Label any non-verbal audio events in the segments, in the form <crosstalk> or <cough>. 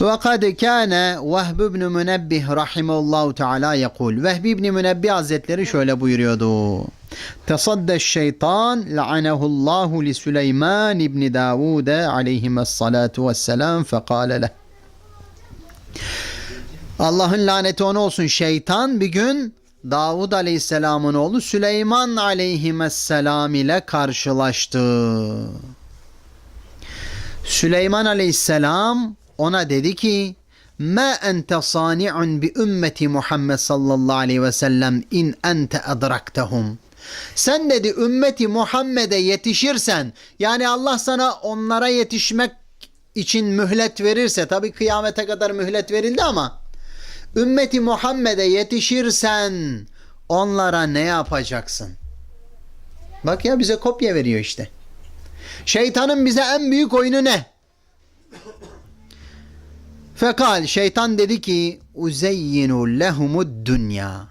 وقد كان Vehb ibn Münebbih rahimehullahu teala yekul. Vehbi ibn Münebbih Hazretleri şöyle buyuruyordu. Tasadda şeytan la'anehullahu li Süleyman ibn Davud aleyhimes salatu vesselam fekale leh. Allah'ın laneti ona olsun. Şeytan bir gün Davud aleyhisselamın oğlu Süleyman aleyhisselam ile karşılaştı. Süleyman aleyhisselam ona dedi ki Ma ente sani'un bi ümmeti Muhammed sallallahu aleyhi ve sellem in ente adraktahum. Sen dedi ümmeti Muhammed'e yetişirsen yani Allah sana onlara yetişmek için mühlet verirse tabi kıyamete kadar mühlet verildi ama ümmeti Muhammed'e yetişirsen onlara ne yapacaksın? Bak ya bize kopya veriyor işte. Şeytanın bize en büyük oyunu ne? Fekal şeytan dedi ki uzeyyinu lehumud dünya.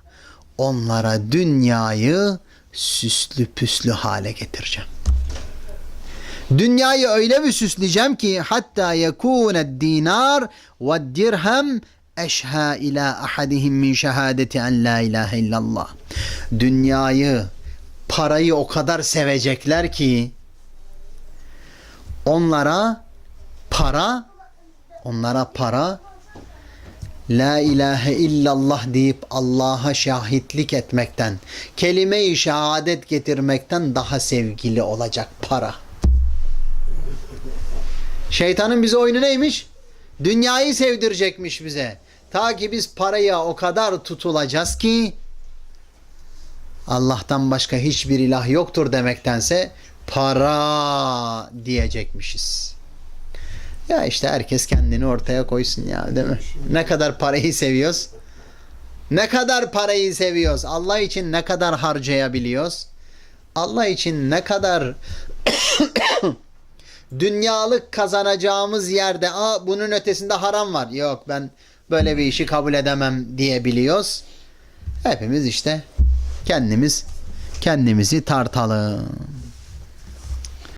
Onlara dünyayı süslü püslü hale getireceğim. Dünyayı öyle bir süsleyeceğim ki hatta yekûne dinar ve dirhem eşha ila ahadihim min şehadeti en la ilahe illallah. Dünyayı, parayı o kadar sevecekler ki onlara para onlara para La ilahe illallah deyip Allah'a şahitlik etmekten, kelime-i şehadet getirmekten daha sevgili olacak para. Şeytanın bize oyunu neymiş? Dünyayı sevdirecekmiş bize. Ta ki biz paraya o kadar tutulacağız ki Allah'tan başka hiçbir ilah yoktur demektense para diyecekmişiz. Ya işte herkes kendini ortaya koysun ya değil mi? Ne kadar parayı seviyoruz? Ne kadar parayı seviyoruz? Allah için ne kadar harcayabiliyoruz? Allah için ne kadar <coughs> dünyalık kazanacağımız yerde Aa, bunun ötesinde haram var. Yok ben böyle bir işi kabul edemem diyebiliyoruz. Hepimiz işte kendimiz kendimizi tartalım.